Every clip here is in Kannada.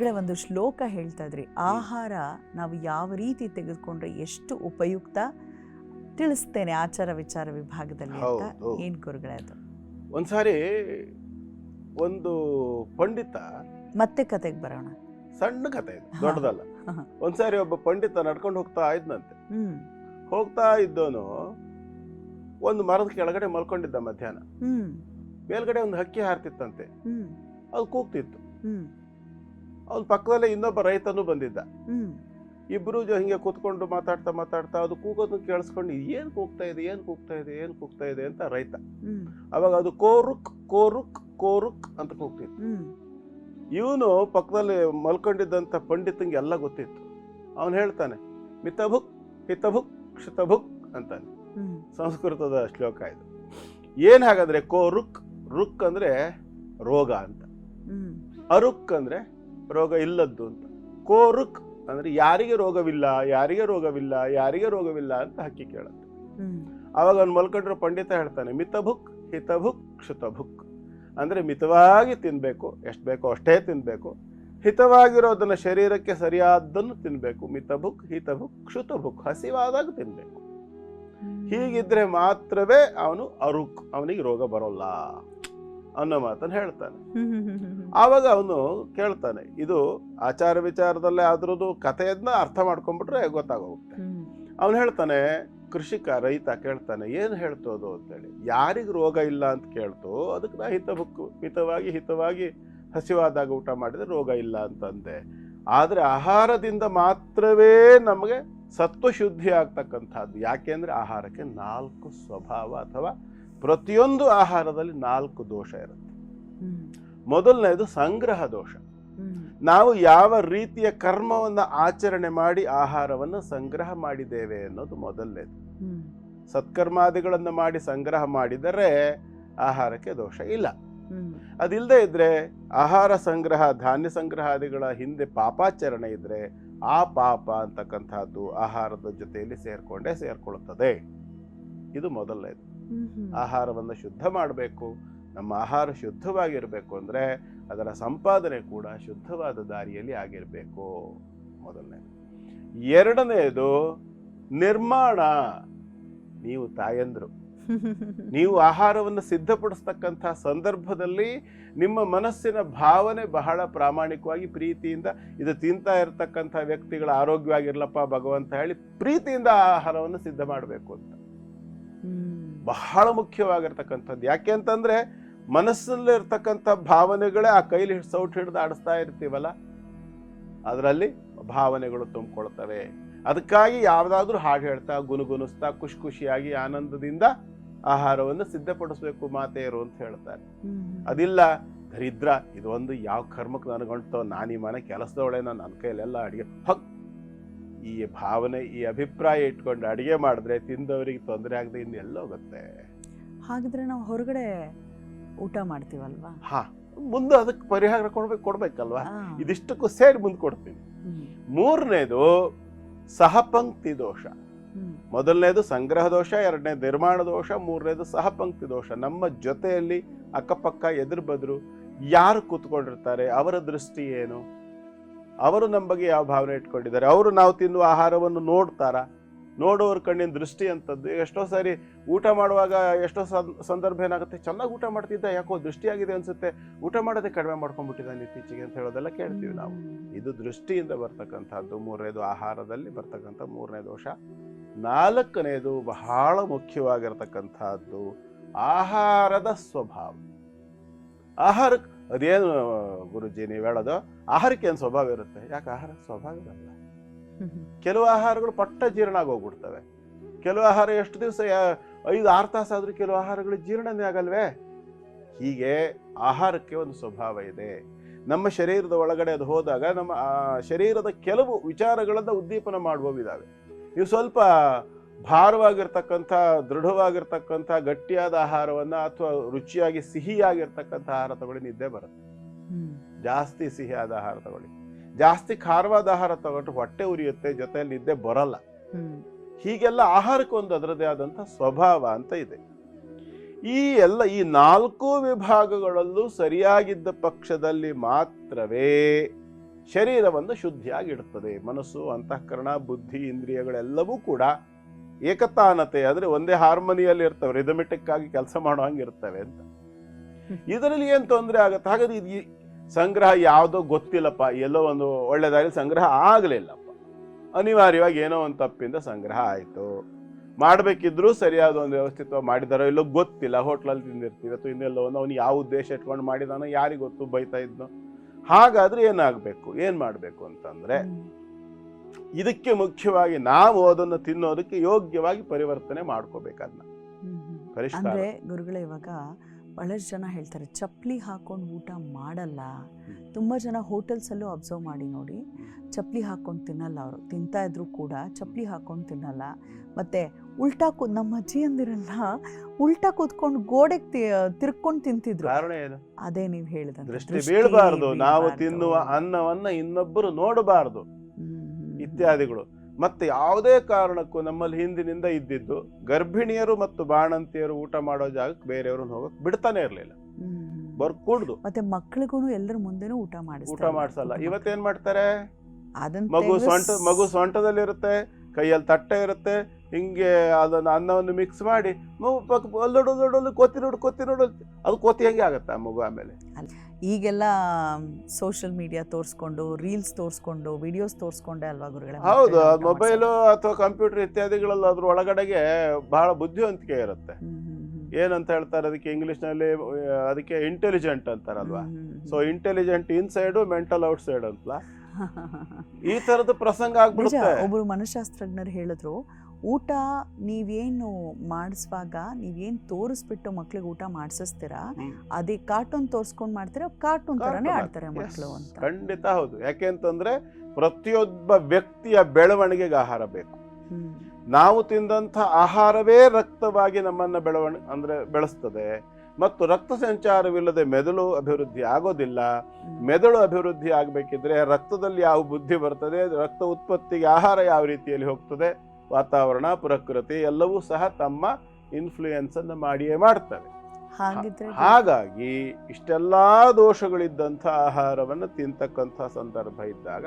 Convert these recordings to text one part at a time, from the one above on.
ಹೊರಗಡೆ ಒಂದು ಶ್ಲೋಕ ಹೇಳ್ತಾ ಇದ್ರಿ ಆಹಾರ ನಾವು ಯಾವ ರೀತಿ ತೆಗೆದುಕೊಂಡ್ರೆ ಎಷ್ಟು ಉಪಯುಕ್ತ? ತಿಳಿಸ್ತೇನೆ ಆಚಾರ ವಿಚಾರ ವಿಭಾಗದಲ್ಲಿ ಅಂತ ಏನು ಗುರುಗಳೇ ಅದು. ಒಂದ್ಸಾರಿ ಒಂದು ಪಂಡಿತ ಮತ್ತೆ ಕತೆಗೆ ಬರೋಣ. ಸಣ್ಣ ಕತೆ ಇದು ದೊಡ್ಡದಲ್ಲ. ಒಂದ್ಸಾರಿ ಒಬ್ಬ ಪಂಡಿತ ನಡ್ಕೊಂಡು ಹೋಗ್ತಾ ಇದ್ನಂತೆ. ಹೋಗ್ತಾ ಇದ್ದವನು ಒಂದು ಮರದ ಕೆಳಗಡೆ ಮಲ್ಕೊಂಡಿದ್ದ ಮಧ್ಯಾಹ್ನ. ಮೇಲ್ಗಡೆ ಒಂದು ಹಕ್ಕಿ ಹಾರ್ತಿತ್ತಂತೆ. ಅದು ಕೂಗ್ತಿತ್ತು. ಅವನ ಪಕ್ಕದಲ್ಲೇ ಇನ್ನೊಬ್ಬ ರೈತನು ಬಂದಿದ್ದ. ಇಬ್ಬರು ಇಬ್ರು ಜ- ಹಿಂಗೆ ಕೂತ್ಕೊಂಡು ಮಾತಾಡ್ತಾ ಮಾತಾಡ್ತಾ ಅದು ಕೂಗೋದನ್ನ ಕೇಳಿಸ್ಕೊಂಡು ಏನು ಕೂಗ್ತಾ ಇದೆ ಏನು ಕೂಗ್ತಾ ಇದೆ ಏನು ಕೂಗ್ತಾ ಇದೆ ಅಂತ ರೈತ. ಅವಾಗ ಅದು ಕೋರುಕ್ ಕೋರುಕ್ ಕೋರುಕ್ ಅಂತ ಕೂಗ್ತಿತ್ತು. ಇವನು ಪಕ್ಕದಲ್ಲಿ ಮಲ್ಕೊಂಡಿದ್ದಂಥ ಪಂಡಿತಂಗೆ ಎಲ್ಲ ಗೊತ್ತಿತ್ತು. ಅವನು ಹೇಳ್ತಾನೆ ಮಿತಭುಕ್ ಹಿತಭುಕ್ ಕ್ಷಿತಭುಕ್ ಅಂತಾನೆ. ಸಂಸ್ಕೃತದ ಶ್ಲೋಕ ಇದು. ಏನು ಹಾಗಾದ್ರೆ ಕೋರುಕ್ ರುಕ್ ರುಕ್ ಅಂದ್ರೆ ರೋಗ ಅಂತ. ಅರುಕ್ ಅಂದ್ರೆ ರೋಗ ಇಲ್ಲದ್ದು ಅಂತ. ಕೋರುಕ್ ಅಂದ್ರೆ ಯಾರಿಗೆ ರೋಗವಿಲ್ಲ ಯಾರಿಗೆ ರೋಗವಿಲ್ಲ ಯಾರಿಗೆ ರೋಗವಿಲ್ಲ ಅಂತ ಹಕ್ಕಿ ಕೇಳುತ್ತೆ. ಅವಾಗ ಅವ್ನು ಮಲ್ಕೊಂಡ್ರೆ ಪಂಡಿತ ಹೇಳ್ತಾನೆ ಮಿತಭುಕ್ ಹಿತಭುಕ್ ಕ್ಷುತಭುಕ್. ಅಂದ್ರೆ ಮಿತವಾಗಿ ತಿನ್ಬೇಕು ಎಷ್ಟು ಬೇಕೋ ಅಷ್ಟೇ ತಿನ್ಬೇಕು. ಹಿತವಾಗಿರೋದನ್ನ ಶರೀರಕ್ಕೆ ಸರಿಯಾದ್ದನ್ನು ತಿನ್ಬೇಕು ಮಿತಭುಕ್ ಹಿತಭುಕ್ ಕ್ಷುತಭುಕ್ ಹಸಿವಾದಾಗ ತಿನ್ಬೇಕು. ಹೀಗಿದ್ರೆ ಮಾತ್ರವೇ ಅವನು ಅರುಕ್ ಅವನಿಗೆ ರೋಗ ಬರೋಲ್ಲ. ಅನ್ನೋ ಮಾತನ್ನು ಹೇಳ್ತಾನೆ. ಆವಾಗ ಅವನು ಕೇಳ್ತಾನೆ ಇದು ಆಚಾರ ವಿಚಾರದಲ್ಲೇ ಆದ್ರೂ ಕಥೆಯನ್ನ ಅರ್ಥ ಮಾಡ್ಕೊಂಡ್ಬಿಟ್ರೆ ಗೊತ್ತಾಗೋಗುತ್ತೆ. ಅವನು ಹೇಳ್ತಾನೆ ಕೃಷಿಕ ರೈತ ಕೇಳ್ತಾನೆ ಏನು ಹೇಳ್ತೋದು ಅಂತೇಳಿ. ಯಾರಿಗೆ ರೋಗ ಇಲ್ಲ ಅಂತ ಕೇಳ್ತು ಅದಕ್ಕೆ ನಾ ಹಿತ ಹಿತವಾಗಿ ಹಿತವಾಗಿ ಹಸಿವಾದಾಗ ಊಟ ಮಾಡಿದರೆ ರೋಗ ಇಲ್ಲ ಅಂತಂದೆ. ಆದರೆ ಆಹಾರದಿಂದ ಮಾತ್ರವೇ ನಮಗೆ ಸತ್ವ ಶುದ್ಧಿ ಆಗ್ತಕ್ಕಂಥದ್ದು ಯಾಕೆಂದ್ರೆ ಆಹಾರಕ್ಕೆ ನಾಲ್ಕು ಸ್ವಭಾವ ಅಥವಾ ಪ್ರತಿಯೊಂದು ಆಹಾರದಲ್ಲಿ ನಾಲ್ಕು ದೋಷ ಇರುತ್ತೆ. ಮೊದಲನೇದು ಸಂಗ್ರಹ ದೋಷ. ನಾವು ಯಾವ ರೀತಿಯ ಕರ್ಮವನ್ನು ಆಚರಣೆ ಮಾಡಿ ಆಹಾರವನ್ನು ಸಂಗ್ರಹ ಮಾಡಿದ್ದೇವೆ ಅನ್ನೋದು ಮೊದಲನೇದು. ಸತ್ಕರ್ಮಾದಿಗಳನ್ನು ಮಾಡಿ ಸಂಗ್ರಹ ಮಾಡಿದರೆ ಆಹಾರಕ್ಕೆ ದೋಷ ಇಲ್ಲ. ಅದಿಲ್ಲದೆ ಇದ್ರೆ ಆಹಾರ ಸಂಗ್ರಹ ಧಾನ್ಯ ಸಂಗ್ರಹಾದಿಗಳ ಹಿಂದೆ ಪಾಪಾಚರಣೆ ಇದ್ರೆ ಆ ಪಾಪ ಅಂತಕ್ಕಂಥದ್ದು ಆಹಾರದ ಜೊತೆಯಲ್ಲಿ ಸೇರ್ಕೊಂಡೇ ಸೇರ್ಕೊಳ್ಳುತ್ತದೆ. ಇದು ಮೊದಲನೇದು. ಆಹಾರವನ್ನು ಶುದ್ಧ ಮಾಡಬೇಕು ನಮ್ಮ ಆಹಾರ ಶುದ್ಧವಾಗಿರಬೇಕು ಅಂದರೆ ಅದರ ಸಂಪಾದನೆ ಕೂಡ ಶುದ್ಧವಾದ ದಾರಿಯಲ್ಲಿ ಆಗಿರಬೇಕು. ಮೊದಲನೇ. ಎರಡನೆಯದು ನಿರ್ಮಾಣ. ನೀವು ತಾಯಂದರು. ನೀವು ಆಹಾರವನ್ನು ಸಿದ್ಧಪಡಿಸ್ತಕ್ಕಂಥ ಸಂದರ್ಭದಲ್ಲಿ ನಿಮ್ಮ ಮನಸ್ಸಿನ ಭಾವನೆ ಬಹಳ ಪ್ರಾಮಾಣಿಕವಾಗಿ ಪ್ರೀತಿಯಿಂದ ಇದು ತಿಂತಾ ಇರತಕ್ಕಂಥ ವ್ಯಕ್ತಿಗಳ ಆರೋಗ್ಯವಾಗಿರ್ಲಪ್ಪ ಭಗವಂತ ಹೇಳಿ ಪ್ರೀತಿಯಿಂದ ಆಹಾರವನ್ನು ಸಿದ್ಧ ಮಾಡಬೇಕು ಅಂತ. ಬಹಳ ಮುಖ್ಯವಾಗಿರ್ತಕ್ಕಂಥದ್ದು. ಯಾಕೆ ಅಂತಂದ್ರೆ ಮನಸ್ಸಲ್ಲಿರ್ತಕ್ಕಂಥ ಭಾವನೆಗಳೇ ಆ ಕೈಲಿ ಸೌಟ್ ಹಿಡಿದು ಆಡಿಸ್ತಾ ಇರ್ತೀವಲ್ಲ? ಅದರಲ್ಲಿ ಭಾವನೆಗಳು ತುಂಬಿಕೊಳ್ತವೆ. ಅದಕ್ಕಾಗಿ ಯಾವುದಾದ್ರೂ ಹಾಡು ಹೇಳ್ತಾ ಗುನುಗುನಿಸ್ತಾ ಖುಷಿ ಖುಷಿಯಾಗಿ ಆನಂದದಿಂದ ಆಹಾರವನ್ನು ಸಿದ್ಧಪಡಿಸಬೇಕು ಮಾತೆಯರು ಅಂತ ಹೇಳ್ತಾರೆ. ಅದಿಲ್ಲ ದರಿದ್ರ ಇದೊಂದು ಯಾವ ಕರ್ಮಕ್ಕೆ ನನಗಂಟೋ ನಾನು ಈ ಮನೆ ಕೆಲಸದವಳೇನೋ ನನ್ನ ಕೈಲೆಲ್ಲ ಅಡಿಗೆ. ಹಕ್ ಈ ಭಾವನೆ ಈ ಅಭಿಪ್ರಾಯ ಇಟ್ಕೊಂಡು ಅಡುಗೆ ಮಾಡಿದ್ರೆ ತಿಂದವರಿಗೆ ತೊಂದರೆ ಆಗದೆ ಹೋಗುತ್ತೆ? ಹಾಗಿದ್ರೆ ನಾವು ಹೊರಗಡೆ ಊಟ ಮಾಡ್ತೀವಲ್ವಾ? ಹಾ ಮುಂದೆ ಅದಕ್ಕೆ ಪರಿಹಾರ ಕೊಡ್ಬೇಕು ಕೊಡ್ಬೇಕಲ್ವಾ? ಇದಿಷ್ಟಕ್ಕೂ ಸೇರಿ ಮುಂದೆ ಕೊಡ್ತೀನಿ. ಮೂರನೇದು ಸಹಪಂಕ್ತಿ ದೋಷ. ಮೊದಲನೇದು ಸಂಗ್ರಹ ದೋಷ ಎರಡನೇ ನಿರ್ಮಾಣ ದೋಷ ಮೂರನೇದು ಸಹಪಂಕ್ತಿ ದೋಷ. ನಮ್ಮ ಜೊತೆಯಲ್ಲಿ ಅಕ್ಕಪಕ್ಕ ಎದುರು ಬದ್ರು ಯಾರು ಕೂತ್ಕೊಂಡಿರ್ತಾರೆ? ಅವರ ದೃಷ್ಟಿ ಏನು? ಅವರು ನಮ್ಮ ಬಗ್ಗೆ ಯಾವ ಭಾವನೆ ಇಟ್ಕೊಂಡಿದ್ದಾರೆ? ಅವರು ನಾವು ತಿನ್ನುವ ಆಹಾರವನ್ನು ನೋಡ್ತಾರಾ? ನೋಡೋರ ಕಣ್ಣಿನ ದೃಷ್ಟಿ ಅಂತದ್ದು ಎಷ್ಟೋ ಸಾರಿ ಊಟ ಮಾಡುವಾಗ ಎಷ್ಟೋ ಸಂದರ್ಭ ಏನಾಗುತ್ತೆ? ಚೆನ್ನಾಗಿ ಊಟ ಮಾಡ್ತಿದ್ದ ಯಾಕೋ ದೃಷ್ಟಿಯಾಗಿದೆ ಅನ್ಸುತ್ತೆ. ಊಟ ಮಾಡೋದೇ ಕಡಿಮೆ ಮಾಡ್ಕೊಂಡ್ಬಿಟ್ಟಿದ್ದಾನೆ ಇತ್ತೀಚೆಗೆ ಅಂತ ಹೇಳೋದೆಲ್ಲ ಕೇಳ್ತೀವಿ ನಾವು. ಇದು ದೃಷ್ಟಿಯಿಂದ ಬರ್ತಕ್ಕಂಥದ್ದು. ಮೂರನೇದು ಆಹಾರದಲ್ಲಿ ಬರ್ತಕ್ಕಂಥ ಮೂರನೇ ದೋಷ. ನಾಲ್ಕನೇದು ಬಹಳ ಮುಖ್ಯವಾಗಿರ್ತಕ್ಕಂಥದ್ದು ಆಹಾರದ ಸ್ವಭಾವ. ಆಹಾರ ಅದೇನು ಗುರುಜಿ ನೀವು ಹೇಳೋದು? ಆಹಾರಕ್ಕೆ ಏನು ಸ್ವಭಾವ ಇರುತ್ತೆ? ಯಾಕೆ ಆಹಾರ? ಸ್ವಭಾವ ಇರಲ್ಲ. ಕೆಲವು ಆಹಾರಗಳು ಪಟ್ಟ ಜೀರ್ಣ ಆಗೋಗ್ಬಿಡ್ತವೆ. ಕೆಲವು ಆಹಾರ ಎಷ್ಟು ದಿವಸ ಐದು, ಆರು ತಾಸಾದ್ರೂ ಕೆಲವು ಆಹಾರಗಳು ಜೀರ್ಣನೇ ಆಗಲ್ವೇ? ಹೀಗೆ ಆಹಾರಕ್ಕೆ ಒಂದು ಸ್ವಭಾವ ಇದೆ. ನಮ್ಮ ಶರೀರದ ಒಳಗಡೆ ಅದು ಹೋದಾಗ ನಮ್ಮ ಶರೀರದ ಕೆಲವು ವಿಚಾರಗಳನ್ನು ಉದ್ದೀಪನ ಮಾಡುವವಿದಾವೆ ನೀವು ಸ್ವಲ್ಪ ಭಾರವಾಗಿರ್ತಕ್ಕಂಥ ದೃಢವಾಗಿರ್ತಕ್ಕಂಥ ಗಟ್ಟಿಯಾದ ಆಹಾರವನ್ನ ಅಥವಾ ರುಚಿಯಾಗಿ ಸಿಹಿಯಾಗಿರ್ತಕ್ಕಂಥ ಆಹಾರ ತಗೊಳ್ಳಿ ನಿದ್ದೆ ಬರುತ್ತೆ. ಜಾಸ್ತಿ ಸಿಹಿಯಾದ ಆಹಾರ ತಗೊಳ್ಳಿ. ಜಾಸ್ತಿ ಖಾರವಾದ ಆಹಾರ ತಗೊಂಡ್ರೆ ಹೊಟ್ಟೆ ಉರಿಯುತ್ತೆ ಜೊತೆಯಲ್ಲಿ ನಿದ್ದೆ ಬರಲ್ಲ. ಹೀಗೆಲ್ಲ ಆಹಾರಕ್ಕೊಂದು ಅದರದೇ ಆದಂಥ ಸ್ವಭಾವ ಅಂತ ಇದೆ. ಈ ಎಲ್ಲ ಈ ನಾಲ್ಕು ವಿಭಾಗಗಳಲ್ಲೂ ಸರಿಯಾಗಿದ್ದ ಪಕ್ಷದಲ್ಲಿ ಮಾತ್ರವೇ ಶರೀರವನ್ನು ಶುದ್ಧಿಯಾಗಿಡುತ್ತದೆ ಮನಸ್ಸು ಅಂತಃಕರಣ ಬುದ್ಧಿ ಇಂದ್ರಿಯಗಳೆಲ್ಲವೂ ಕೂಡ ಏಕತಾನತೆ ಅಂದ್ರೆ ಒಂದೇ ಹಾರ್ಮೋನಿಯಲ್ಲಿ ಇರ್ತವೆ ರಿದಮೆಟಿಕ್ ಆಗಿ ಕೆಲಸ ಮಾಡೋ ಹಂಗೆ ಇರ್ತವೆ ಅಂತ. ಇದರಲ್ಲಿ ಏನು ತೊಂದರೆ ಆಗುತ್ತೆ? ಹಾಗಾದ್ರೆ ಇದು ಸಂಗ್ರಹ ಯಾವುದೋ ಗೊತ್ತಿಲ್ಲಪ್ಪ. ಎಲ್ಲೋ ಒಂದು ಒಳ್ಳೆ ದಾರಿ ಸಂಗ್ರಹ ಆಗಲಿಲ್ಲಪ್ಪ. ಅನಿವಾರ್ಯವಾಗಿ ಏನೋ ಒಂದು ತಪ್ಪಿಂದ ಸಂಗ್ರಹ ಆಯಿತು. ಮಾಡಬೇಕಿದ್ರೂ ಸರಿಯಾದ ಒಂದು ವ್ಯವಸ್ಥಿತ್ವ ಮಾಡಿದಾರೋ ಇಲ್ಲೋ ಗೊತ್ತಿಲ್ಲ. ಹೋಟ್ಲಲ್ಲಿ ತಿಂದಿರ್ತೀವಿ ಅಥವಾ ಇನ್ನೆಲ್ಲೋ ಒಂದು ಅವ್ನು ಯಾವ ಉದ್ದೇಶ ಇಟ್ಕೊಂಡು ಮಾಡಿದಾನೋ ಯಾರಿಗೆ ಗೊತ್ತು ಬೈತಾ ಇದ್ನೋ. ಹಾಗಾದ್ರೆ ಏನಾಗಬೇಕು? ಏನು ಮಾಡಬೇಕು ಅಂತಂದ್ರೆ ಇದಕ್ಕೆ ಮುಖ್ಯವಾಗಿ ನಾವು ಅದನ್ನು ತಿನ್ನೋದಕ್ಕೆ ಯೋಗ್ಯವಾಗಿ ಪರಿವರ್ತನೆ ಮಾಡ್ಕೋಬೇಕು ಅದನ್ನ ಪರಿಷ್ಕಾರ. ಅಂದ್ರೆ ಗುರುಗಳೇ ಇವಾಗ ಬಹಳಷ್ಟು ಜನ ಹೇಳ್ತಾರೆ ಚಪ್ಪಲಿ ಹಾಕೊಂಡು ಊಟ ಮಾಡಲ್ಲ. ತುಂಬ ಜನ ಹೋಟೆಲ್ಸಲ್ಲೂ ಅಬ್ಸರ್ವ್ ಮಾಡಿ ನೋಡಿ ಚಪ್ಪಲಿ ಹಾಕೊಂಡು ತಿನ್ನಲ್ಲ ಅವರು. ತಿಂತಾ ಇದ್ರು ಕೂಡ ಚಪ್ಪಲಿ ಹಾಕೊಂಡು ತಿನ್ನಲ್ಲ. ಮತ್ತೆ ಉಲ್ಟಾ ಕೂ ನಮ್ಮ ಅಜ್ಜಿಯಂದಿರೆಲ್ಲ ಉಲ್ಟಾ ಕೂತ್ಕೊಂಡು ಗೋಡೆಗೆ ತಿರ್ಕೊಂಡು ತಿಂತಿದ್ರು. ಅದೇ ನೀವು ಹೇಳಿದ್ರೆ ದೃಷ್ಟಿ ಬೀಳಬಾರದು. ನಾವು ತಿನ್ನುವ ಅನ್ನವನ್ನ ಇನ್ನೊಬ್ಬರು ನೋಡಬಾರದು. ಇತ್ಯಾದಿಗಳು. ಮತ್ತೆ ಯಾವುದೇ ಕಾರಣಕ್ಕೂ ನಮ್ಮಲ್ಲಿ ಹಿಂದಿನಿಂದ ಇದ್ದಿದ್ದು ಗರ್ಭಿಣಿಯರು ಮತ್ತು ಬಾಣಂತಿಯರು ಊಟ ಮಾಡೋ ಜಾಗಕ್ಕೆ ಬೇರೆಯವ್ರನ್ನ ಹೋಗಕ್ ಬಿಡ್ತಾನೆ ಇರಲಿಲ್ಲ. ಬರ್ಕೂಡ್ದು. ಮತ್ತೆ ಮಕ್ಕಳಿಗೂ ಎಲ್ಲರ ಮುಂದೆ ಊಟ ಮಾಡಿ ಊಟ ಮಾಡಿಸಲ್ಲ. ಇವತ್ತೇನ್ ಮಾಡ್ತಾರೆ? ಮಗು ಸೊಂಟ ಮಗು ಸೊಂಟದಲ್ಲಿರುತ್ತೆ ಕೈಯಲ್ಲಿ ತಟ್ಟೆ ಇರುತ್ತೆ ಹಿಂಗೆ ಅದನ್ನು ಅನ್ನವನ್ನು ಮಿಕ್ಸ್ ಮಾಡಿ ಅಲ್ಲೊಡೊಲ್ಲೊಡೊಲ್ಲು ಕೊತ್ತಿ ನೋಡು ಕೊತ್ತಿ ನೋಡು ಅದು ಕೊತ್ತಿ ಹೆಂಗೆ ಆಗುತ್ತೆ ಆ ಮಗು ಆಮೇಲೆ. ಈಗೆಲ್ಲ ಸೋಷಿಯಲ್ ಮೀಡಿಯಾ ತೋರಿಸ್ಕೊಂಡು ರೀಲ್ಸ್ ತೋರಿಸ್ಕೊಂಡು ವಿಡಿಯೋಸ್ ತೋರಿಸ್ಕೊಂಡೆ ಅಲ್ವಾ ಗುರುಗಳೇ? ಹೌದು ಮೊಬೈಲು ಅಥವಾ ಕಂಪ್ಯೂಟರ್ ಇತ್ಯಾದಿಗಳಲ್ಲಿ ಅದ್ರ ಒಳಗಡೆಗೆ ಬಹಳ ಬುದ್ಧಿವಂತಿಕೆ ಇರುತ್ತೆ. ಏನಂತ ಹೇಳ್ತಾರೆ ಅದಕ್ಕೆ ಇಂಗ್ಲಿಷ್ನಲ್ಲಿ ಅದಕ್ಕೆ intelligent ಅಂತಾರಲ್ವಾ. So intelligent inside mental outside ಅಂತ ಈ ತರದ ಪ್ರಸಂಗ ಆಗ್ಬಿಡುತ್ತೆ. ಒಬ್ಬರು ಮನಃಶಾಸ್ತ್ರಜ್ಞರು ಹೇಳಿದ್ರು ಊಟ ನೀವೇನು ಮಾಡಿಸುವಾಗ ನೀವೇನು ತೋರಿಸ್ಬಿಟ್ಟು ಮಕ್ಳಿಗೆ ಊಟ ಮಾಡಿಸ್ತೀರಾ ಅದೇ ಕಾರ್ಟೂನ್ ತೋರಿಸ್ಕೊಂಡು ಮಾಡ್ತೀರಾ? ಕಾರ್ಟೂನ್ ಥರನೇ ಆಡ್ತಾರೆ ಮಕ್ಕಳು ಅಂತ. ಖಂಡಿತ ಹೌದು. ಯಾಕೆ ಅಂತಂದ್ರೆ ಪ್ರತಿಯೊಬ್ಬ ವ್ಯಕ್ತಿಯ ಬೆಳವಣಿಗೆಗೆ ಆಹಾರ ಬೇಕು. ನಾವು ತಿಂದಂಥ ಆಹಾರವೇ ರಕ್ತವಾಗಿ ನಮ್ಮನ್ನ ಬೆಳವಣ ಅಂದ್ರೆ ಬೆಳೆಸ್ತದೆ. ಮತ್ತು ರಕ್ತ ಸಂಚಾರವಿಲ್ಲದೆ ಮೆದುಳು ಅಭಿವೃದ್ಧಿ ಆಗೋದಿಲ್ಲ. ಮೆದುಳು ಅಭಿವೃದ್ಧಿ ಆಗಬೇಕಿದ್ರೆ ರಕ್ತದಲ್ಲಿ ಯಾವ ಬುದ್ಧಿ ಬರ್ತದೆ ರಕ್ತ ಉತ್ಪತ್ತಿಗೆ ಆಹಾರ ಯಾವ ರೀತಿಯಲ್ಲಿ ಹೋಗ್ತದೆ ವಾತಾವರಣ ಪ್ರಕೃತಿ ಎಲ್ಲವೂ ಸಹ ತಮ್ಮ ಇನ್ಫ್ಲೂಯೆನ್ಸ್ ಅನ್ನು ಮಾಡಿಯೇ ಮಾಡ್ತವೆ. ಹಾಗಾಗಿ ಇಷ್ಟೆಲ್ಲ ದೋಷಗಳಿದ್ದಂಥ ಆಹಾರವನ್ನು ತಿಂತಕ್ಕಂಥ ಸಂದರ್ಭ ಇದ್ದಾಗ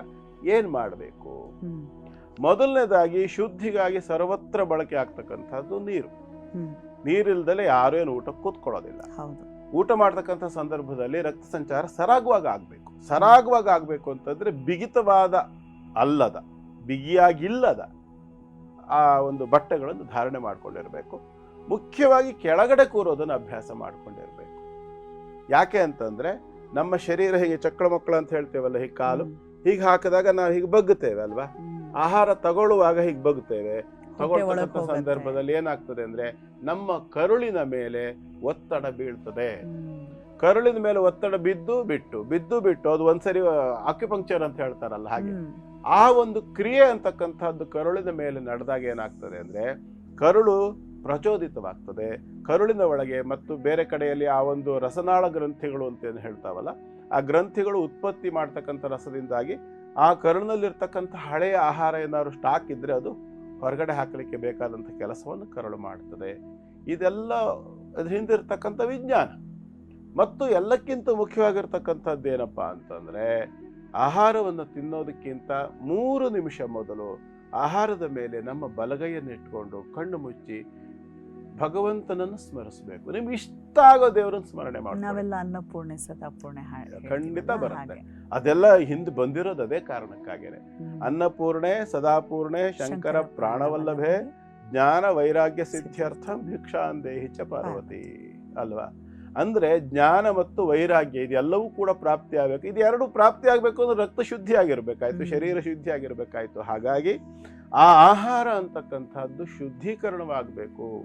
ಏನು ಮಾಡಬೇಕು. ಮೊದಲನೇದಾಗಿ ಶುದ್ಧಿಗಾಗಿ ಸರ್ವತ್ರ ಬಳಕೆ ಆಗ್ತಕ್ಕಂಥದ್ದು ನೀರು. ನೀರಿಲ್ದಲೆ ಯಾರು ಏನು ಊಟ ಕೂತ್ಕೊಳ್ಳೋದಿಲ್ಲ. ಹೌದು. ಊಟ ಮಾಡ್ತಕ್ಕಂಥ ಸಂದರ್ಭದಲ್ಲಿ ರಕ್ತ ಸಂಚಾರ ಸರಾಗವಾಗಿ ಆಗಬೇಕು. ಸರಾಗವಾಗಿ ಆಗಬೇಕು ಅಂತಂದ್ರೆ ಬಿಗಿತವಾದ ಅಲ್ಲದ ಬಿಗಿಯಾಗಿಲ್ಲದ ಆ ಒಂದು ಬಟ್ಟೆಗಳನ್ನು ಧಾರಣೆ ಮಾಡಿಕೊಂಡಿರಬೇಕು. ಮುಖ್ಯವಾಗಿ ಕೆಳಗಡೆ ಕೂರೋದನ್ನು ಅಭ್ಯಾಸ ಮಾಡಿಕೊಂಡಿರಬೇಕು. ಯಾಕೆ ಅಂತಂದ್ರೆ ನಮ್ಮ ಶರೀರ ಹೀಗೆ ಚಕ್ಕಳ ಮಕ್ಕಳು ಅಂತ ಹೇಳ್ತೇವಲ್ಲ ಹೀಗೆ ಕಾಲು. ಹೀಗೆ ಹಾಕಿದಾಗ ನಾವು ಹೀಗೆ ಬಗ್ಗುತ್ತೇವೆ ಅಲ್ವಾ? ಆಹಾರ ತಗೊಳ್ಳುವಾಗ ಹೀಗೆ ಬಗ್ಗುತ್ತೇವೆ. ತಗೊಳ್ತಕ್ಕಂಥ ಸಂದರ್ಭದಲ್ಲಿ ಏನಾಗ್ತದೆ ಅಂದರೆ ನಮ್ಮ ಕರುಳಿನ ಮೇಲೆ ಒತ್ತಡ ಬೀಳ್ತದೆ. ಕರುಳಿನ ಮೇಲೆ ಒತ್ತಡ ಬಿದ್ದು ಬಿಟ್ಟು ಬಿದ್ದು ಬಿಟ್ಟು ಅದು ಒಂದ್ಸರಿ ಆಕ್ಯುಪಂಕ್ಚರ್ ಅಂತ ಹೇಳ್ತಾರಲ್ಲ ಹಾಗೆ. ಆ ಒಂದು ಕ್ರಿಯೆ ಅಂತಕ್ಕಂಥದ್ದು ಕರುಳಿನ ಮೇಲೆ ನಡೆದಾಗ ಏನಾಗ್ತದೆ ಅಂದ್ರೆ ಕರುಳು ಪ್ರಚೋದಿತವಾಗ್ತದೆ. ಕರುಳಿನ ಒಳಗೆ ಮತ್ತು ಬೇರೆ ಕಡೆಯಲ್ಲಿ ಆ ಒಂದು ರಸನಾಳ ಗ್ರಂಥಿಗಳು ಅಂತ ಏನು ಹೇಳ್ತಾವಲ್ಲ, ಆ ಗ್ರಂಥಿಗಳು ಉತ್ಪತ್ತಿ ಮಾಡ್ತಕ್ಕಂಥ ರಸದಿಂದಾಗಿ ಆ ಕರುಳಿನಲ್ಲಿರ್ತಕ್ಕಂಥ ಹಳೆಯ ಆಹಾರ ಏನಾದ್ರು ಸ್ಟಾಕ್ ಇದ್ದರೆ ಅದು ಹೊರಗಡೆ ಹಾಕಲಿಕ್ಕೆ ಬೇಕಾದಂಥ ಕೆಲಸವನ್ನು ಕರುಳು ಮಾಡ್ತದೆ. ಇದೆಲ್ಲ ಅದ್ರ ಹಿಂದಿರ್ತಕ್ಕಂಥ ವಿಜ್ಞಾನ. ಮತ್ತು ಎಲ್ಲಕ್ಕಿಂತ ಮುಖ್ಯವಾಗಿರ್ತಕ್ಕಂಥದ್ದು ಏನಪ್ಪ ಅಂತಂದ್ರೆ ಆಹಾರವನ್ನು ತಿನ್ನೋದಕ್ಕಿಂತ ಮೂರು ನಿಮಿಷ ಮೊದಲು ಆಹಾರದ ಮೇಲೆ ನಮ್ಮ ಬಲಗೈಯನ್ನು ಇಟ್ಕೊಂಡು ಕಣ್ಣು ಮುಚ್ಚಿ ಭಗವಂತನನ್ನು ಸ್ಮರಿಸಬೇಕು. ನಿಮ್ಗೆ ಇಷ್ಟ ಆಗೋ ದೇವರನ್ನು ಸ್ಮರಣೆ ಮಾಡಿ ನಾವೆಲ್ಲ ಅನ್ನಪೂರ್ಣೆ ಸದಾಪೂರ್ಣೆ ಖಂಡಿತ ಬರುತ್ತೆ. ಅದೆಲ್ಲ ಹಿಂದೆ ಬಂದಿರೋದು ಅದೇ ಕಾರಣಕ್ಕಾಗೇನೆ. ಅನ್ನಪೂರ್ಣೆ ಸದಾಪೂರ್ಣೆ ಶಂಕರ ಪ್ರಾಣವಲ್ಲಭೆ ಜ್ಞಾನ ವೈರಾಗ್ಯ ಸಿದ್ಧಾರ್ಥ ಭಿಕ್ಷಾಂದೇಹಿ ಚ ಪಾರ್ವತಿ. ಅಲ್ವಾ? ಅಂದ್ರೆ ಜ್ಞಾನ ಮತ್ತು ವೈರಾಗ್ಯ ಇದೆಲ್ಲವೂ ಕೂಡ ಪ್ರಾಪ್ತಿ ಆಗಬೇಕು. ಇದು ಎರಡು ಪ್ರಾಪ್ತಿ ಆಗಬೇಕು ಅಂದ್ರೆ ರಕ್ತ ಶುದ್ಧಿ ಆಗಿರಬೇಕಾಯ್ತು ಶರೀರ ಶುದ್ಧಿ ಆಗಿರಬೇಕಾಯ್ತು. ಹಾಗಾಗಿ ಆ ಆಹಾರ ಅಂತಕ್ಕಂಥದ್ದು ಶುದ್ಧೀಕರಣವಾಗಬೇಕು.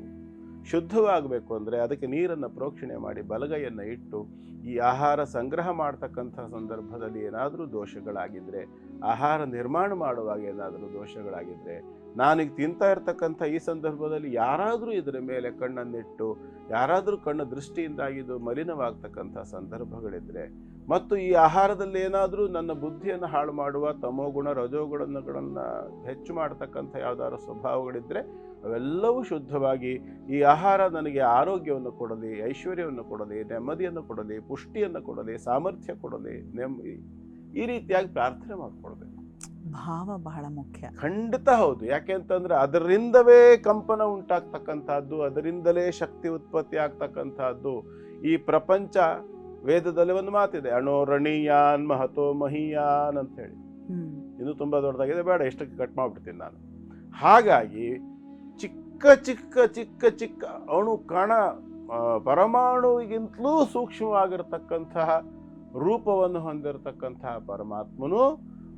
ಶುದ್ಧವಾಗಬೇಕು ಅಂದ್ರೆ ಅದಕ್ಕೆ ನೀರನ್ನು ಪ್ರೋಕ್ಷಣೆ ಮಾಡಿ ಬಲಗೈಯನ್ನು ಇಟ್ಟು ಈ ಆಹಾರ ಸಂಗ್ರಹ ಮಾಡ್ತಕ್ಕಂಥ ಸಂದರ್ಭದಲ್ಲಿ ಏನಾದರೂ ದೋಷಗಳಾಗಿದ್ದರೆ ಆಹಾರ ನಿರ್ಮಾಣ ಮಾಡುವಾಗ ಏನಾದರೂ ದೋಷಗಳಾಗಿದ್ದರೆ ನಾನೀಗ ತಿಂತಾ ಇರ್ತಕ್ಕಂಥ ಈ ಸಂದರ್ಭದಲ್ಲಿ ಯಾರಾದರೂ ಇದರ ಮೇಲೆ ಕಣ್ಣನ್ನಿಟ್ಟು, ಯಾರಾದರೂ ಕಣ್ಣು ದೃಷ್ಟಿಯಿಂದಾಗಿದ್ದು ಮಲಿನವಾಗ್ತಕ್ಕಂಥ ಸಂದರ್ಭಗಳಿದ್ರೆ ಮತ್ತು ಈ ಆಹಾರದಲ್ಲಿ ಏನಾದರೂ ನನ್ನ ಬುದ್ಧಿಯನ್ನು ಹಾಳು ಮಾಡುವ ತಮೋಗುಣ ರಜೋಗುಣಗಳನ್ನು ಹೆಚ್ಚು ಮಾಡ್ತಕ್ಕಂಥ ಯಾವುದಾದ್ರು ಸ್ವಭಾವಗಳಿದ್ದರೆ ಅವೆಲ್ಲವೂ ಶುದ್ಧವಾಗಿ ಈ ಆಹಾರ ನನಗೆ ಆರೋಗ್ಯವನ್ನು ಕೊಡಲಿ ಐಶ್ವರ್ಯವನ್ನು ಕೊಡಲಿ ನೆಮ್ಮದಿಯನ್ನು ಕೊಡಲಿ ಪುಷ್ಟಿಯನ್ನು ಕೊಡಲಿ ಸಾಮರ್ಥ್ಯ ಕೊಡಲಿ ನೆಮ್ಮದಿ ಈ ರೀತಿಯಾಗಿ ಪ್ರಾರ್ಥನೆ ಮಾಡಿಕೊಡ್ಬೇಕು ಭಾವ ಬಹಳ ಮುಖ್ಯ. ಖಂಡಿತ ಹೌದು. ಯಾಕೆ ಅಂತಂದ್ರೆ ಅದರಿಂದವೇ ಕಂಪನ ಉಂಟಾಗ್ತಕ್ಕಂಥದ್ದು ಅದರಿಂದಲೇ ಶಕ್ತಿ ಉತ್ಪತ್ತಿ ಆಗ್ತಕ್ಕಂಥದ್ದು. ಈ ಪ್ರಪಂಚ ವೇದದಲ್ಲಿ ಒಂದು ಮಾತಿದೆ ಅಣೋರಣೀಯಾನ್ ಮಹತೋ ಮಹಿಯಾನ್ ಅಂತ ಹೇಳಿ ಇದು ತುಂಬ ದೊಡ್ಡದಾಗಿದೆ ಬೇಡ ಎಷ್ಟಕ್ಕೆ ಕಟ್ ಮಾಡ್ಬಿಡ್ತೀನಿ ನಾನು. ಹಾಗಾಗಿ ಚಿಕ್ಕ ಚಿಕ್ಕ ಚಿಕ್ಕ ಚಿಕ್ಕ ಅಣು ಕಣ ಪರಮಾಣುವಿಗಿಂತಲೂ ಸೂಕ್ಷ್ಮವಾಗಿರ್ತಕ್ಕಂತಹ ರೂಪವನ್ನು ಹೊಂದಿರತಕ್ಕಂತಹ ಪರಮಾತ್ಮನು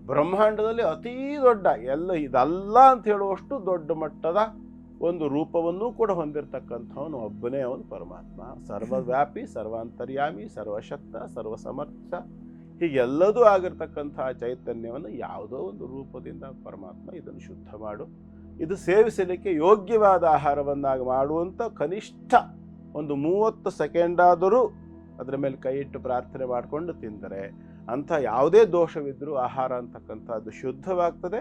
ಬ್ರಹ್ಮಾಂಡದಲ್ಲಿ ಅತೀ ದೊಡ್ಡ ಎಲ್ಲ ಇದಲ್ಲ ಅಂತ ಹೇಳುವಷ್ಟು ದೊಡ್ಡ ಮಟ್ಟದ ಒಂದು ರೂಪವನ್ನು ಕೂಡ ಹೊಂದಿರತಕ್ಕಂಥವನು ಒಬ್ಬನೇ ಅವನು ಪರಮಾತ್ಮ. ಸರ್ವವ್ಯಾಪಿ, ಸರ್ವಾಂತರ್ಯಾಮಿ, ಸರ್ವಶಕ್ತ, ಸರ್ವಸಮರ್ಥ. ಹೀಗೆಲ್ಲದೂ ಆಗಿರ್ತಕ್ಕಂತಹ ಚೈತನ್ಯವನ್ನು ಯಾವುದೋ ಒಂದು ರೂಪದಿಂದ ಪರಮಾತ್ಮ ಇದನ್ನು ಶುದ್ಧ ಮಾಡು. ಇದು ಸೇವಿಸಲಿಕ್ಕೆ ಯೋಗ್ಯವಾದ ಆಹಾರವನ್ನಾಗಿ ಮಾಡುವಂಥ ಕನಿಷ್ಠ ಒಂದು ಮೂವತ್ತು ಸೆಕೆಂಡಾದರೂ ಅದರ ಮೇಲೆ ಕೈ ಇಟ್ಟು ಪ್ರಾರ್ಥನೆ ಮಾಡಿಕೊಂಡು ತಿಂದರೆ ಅಂಥ ಯಾವುದೇ ದೋಷವಿದ್ದರೂ ಆಹಾರ ಅಂತಕ್ಕಂಥದ್ದು ಶುದ್ಧವಾಗ್ತದೆ.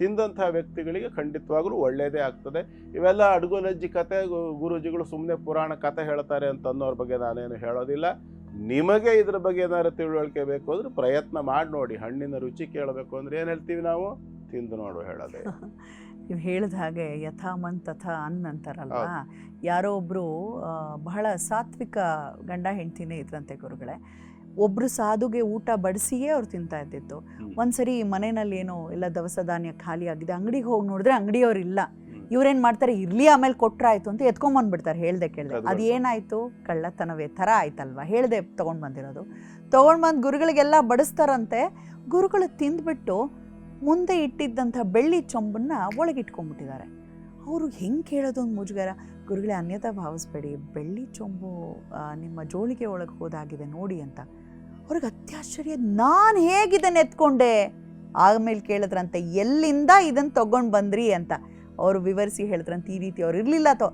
ತಿಂದಂತಹ ವ್ಯಕ್ತಿಗಳಿಗೆ ಖಂಡಿತವಾಗಲೂ ಒಳ್ಳೆಯದೇ ಆಗ್ತದೆ. ಇವೆಲ್ಲ ಅಡುಗುನಜ್ಜಿ ಕತೆ ಗುರುಜಿಗಳು ಸುಮ್ಮನೆ ಪುರಾಣ ಕತೆ ಹೇಳ್ತಾರೆ ಅಂತ ಅನ್ನೋರ ಬಗ್ಗೆ ನಾನೇನು ಹೇಳೋದಿಲ್ಲ. ನಿಮಗೆ ಇದ್ರ ಬಗ್ಗೆ ಏನಾದ್ರು ತಿಳುವಳಿಕೆ ಬೇಕು ಅಂದ್ರೆ ಪ್ರಯತ್ನ ಮಾಡಿ ನೋಡಿ. ಹಣ್ಣಿನ ರುಚಿ ಕೇಳಬೇಕು ಅಂದ್ರೆ ಏನು ಹೇಳ್ತೀವಿ ನಾವು? ತಿಂದು ನೋಡು ಹೇಳೋದೇ. ನೀವು ಹೇಳಿದ ಹಾಗೆ ಯಥಾ ಮನ್ ತಥಾ ಅನ್ ಅಂತಾರಲ್ಲ ಯಾರೋ ಒಬ್ರು ಬಹಳ ಸಾತ್ವಿಕ ಗಂಡ ಹೆಂಡ್ತಿನೇ ಇದ್ರಂತೆ ಗುರುಗಳೇ. ಒಬ್ರು ಸಾಧುಗೆ ಊಟ ಬಡಿಸಿಯೇ ಅವ್ರು ತಿಂತಾ ಇದ್ದಿತ್ತು. ಒಂದ್ಸರಿ ಮನೆಯಲ್ಲಿ ಏನೋ ಎಲ್ಲ ದವಸ ಧಾನ್ಯ ಖಾಲಿ ಆಗಿದೆ ಅಂಗಡಿಗೆ ಹೋಗಿ ನೋಡಿದ್ರೆ ಅಂಗಡಿಯವ್ರು ಇಲ್ಲ. ಇವ್ರೇನು ಮಾಡ್ತಾರೆ ಇರ್ಲಿ ಆಮೇಲೆ ಕೊಟ್ರಾಯ್ತು ಅಂತ ಎತ್ಕೊಂಬಂದ್ಬಿಡ್ತಾರೆ ಹೇಳ್ದೆ ಕೇಳ್ದೆ. ಅದು ಅದು ಏನಾಯ್ತು? ಕಳ್ಳತನವೇ ಥರ ಆಯ್ತಲ್ವಾ? ಹೇಳ್ದೆ ತಗೊಂಡ್ ಬಂದಿರೋದು. ತಗೊಂಡ್ ಬಂದು ಗುರುಗಳಿಗೆಲ್ಲ ಬಡಿಸ್ತಾರಂತೆ. ಗುರುಗಳು ತಿಂದ್ಬಿಟ್ಟು ಮುಂದೆ ಇಟ್ಟಿದ್ದಂಥ ಬೆಳ್ಳಿ ಚೊಂಬನ್ನ ಒಳಗಿಟ್ಕೊಂಡ್ಬಿಟ್ಟಿದ್ದಾರೆ. ಅವರು ಹೆಂಗೆ ಕೇಳೋದು ಒಂದು ಮುಜುಗರ? ಗುರುಗಳೇ ಅನ್ಯತಾ ಭಾವಿಸ್ಬೇಡಿ. ಬೆಳ್ಳಿ ಚೊಂಬು ನಿಮ್ಮ ಜೋಳಿಗೆ ಒಳಗೆ ಹೋದಾಗಿದೆ ನೋಡಿ ಅಂತ. ಅವ್ರಿಗೆ ಅತ್ಯಾಶ್ಚರ್ಯ, ನಾನು ಹೇಗಿದನ್ನು ಎತ್ಕೊಂಡೆ? ಆಮೇಲೆ ಕೇಳಿದ್ರಂತೆ, ಎಲ್ಲಿಂದ ಇದನ್ನು ತಗೊಂಡು ಬಂದ್ರಿ ಅಂತ. ಅವರು ವಿವರಿಸಿ ಹೇಳಿದ್ರಂತೆ, ಈ ರೀತಿ ಅವ್ರು ಇರಲಿಲ್ಲ ತೋ.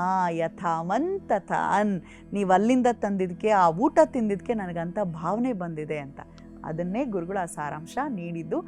ಆ ಯಥಾಮಂತ ಅನ್ ನೀವು ಅಲ್ಲಿಂದ ತಂದಿದ್ದಕ್ಕೆ ಆ ಊಟ ತಿಂದಿದ್ದಕ್ಕೆ ನನಗಂತ ಭಾವನೆ ಬಂದಿದೆ ಅಂತ. ಅದನ್ನೇ ಗುರುಗಳು ಆ ಸಾರಾಂಶ ನೀಡಿದ್ದು.